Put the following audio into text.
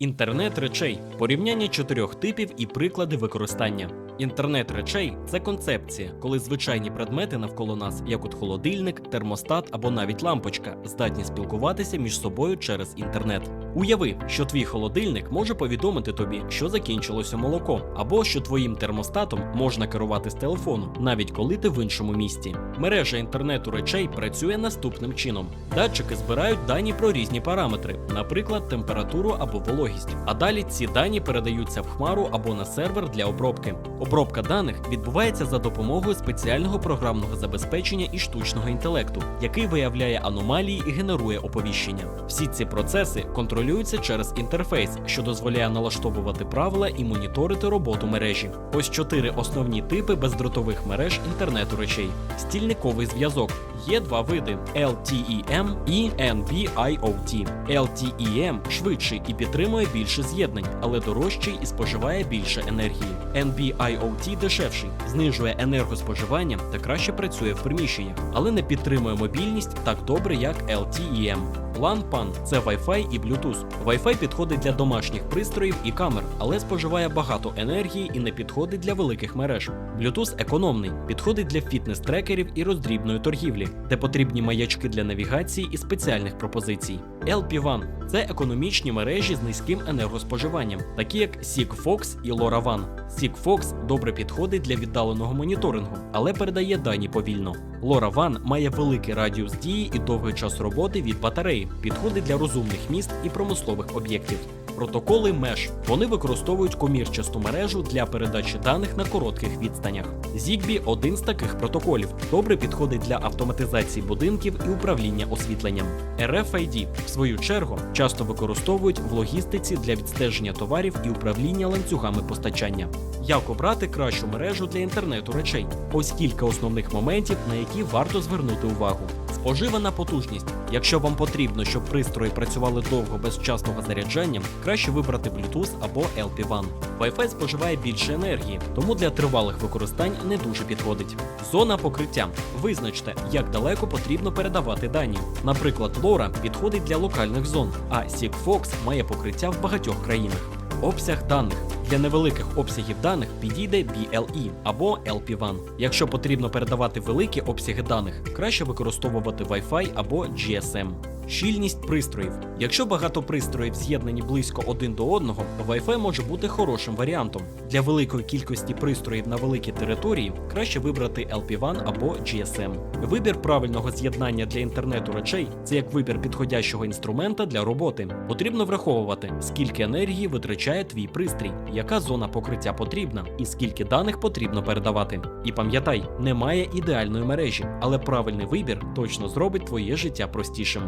Інтернет речей порівняння чотирьох типів і приклади використання. Інтернет речей це концепція, коли звичайні предмети навколо нас, як от холодильник, термостат або навіть лампочка, здатні спілкуватися між собою через інтернет. Уяви, що твій холодильник може повідомити тобі, що закінчилося молоко, або що твоїм термостатом можна керувати з телефону, навіть коли ти в іншому місті. Мережа інтернету речей працює наступним чином: датчики збирають дані про різні параметри, наприклад, температуру або вологість. А далі ці дані передаються в хмару або на сервер для обробки. Обробка даних відбувається за допомогою спеціального програмного забезпечення і штучного інтелекту, який виявляє аномалії і генерує оповіщення. Всі ці процеси контролюються через інтерфейс, що дозволяє налаштовувати правила і моніторити роботу мережі. Ось чотири основні типи бездротових мереж інтернету речей. Стільниковий зв'язок. Є два види: LTEM і NB-IoT. LTEM швидший і підтримує більше з'єднань, але дорожчий і споживає більше енергії. NB-IoT дешевший, знижує енергоспоживання та краще працює в приміщеннях, але не підтримує мобільність так добре, як LTEM. LAN-PAN – це Wi-Fi і Bluetooth. Wi-Fi підходить для домашніх пристроїв і камер, але споживає багато енергії і не підходить для великих мереж. Bluetooth економний, підходить для фітнес-трекерів і роздрібної торгівлі, де потрібні маячки для навігації і спеціальних пропозицій. LPWAN – це економічні мережі з низьким енергоспоживанням, такі як Sigfox і LoRaWAN. Sigfox добре підходить для віддаленого моніторингу, але передає дані повільно. LoRaWAN має великий радіус дії і довгий час роботи від батареї, підходить для розумних міст і промислових об'єктів. Протоколи Mesh. Вони використовують комірчасту мережу для передачі даних на коротких відстанях. Zigbee – один з таких протоколів. Добре підходить для автоматизації будинків і управління освітленням. RFID, в свою чергу, часто використовують в логістиці для відстеження товарів і управління ланцюгами постачання. Як обрати кращу мережу для інтернету речей? Ось кілька основних моментів, на які варто звернути увагу. Споживана потужність. Якщо вам потрібно, щоб пристрої працювали довго без вчасного заряджання, краще вибрати Bluetooth або LPWAN. Wi-Fi споживає більше енергії, тому для тривалих використань не дуже підходить. Зона покриття. Визначте, як далеко потрібно передавати дані. Наприклад, LoRa підходить для локальних зон, а Sigfox має покриття в багатьох країнах. Обсяг даних. Для невеликих обсягів даних підійде BLE або LPWAN. Якщо потрібно передавати великі обсяги даних, краще використовувати Wi-Fi або GSM. Щільність пристроїв. Якщо багато пристроїв з'єднані близько один до одного, Wi-Fi може бути хорошим варіантом. Для великої кількості пристроїв на великій території краще вибрати LPWAN або GSM. Вибір правильного з'єднання для інтернету речей це як вибір підходящого інструмента для роботи. Потрібно враховувати, скільки енергії витрачає твій пристрій, яка зона покриття потрібна і скільки даних потрібно передавати. І пам'ятай, немає ідеальної мережі, але правильний вибір точно зробить твоє життя простішим.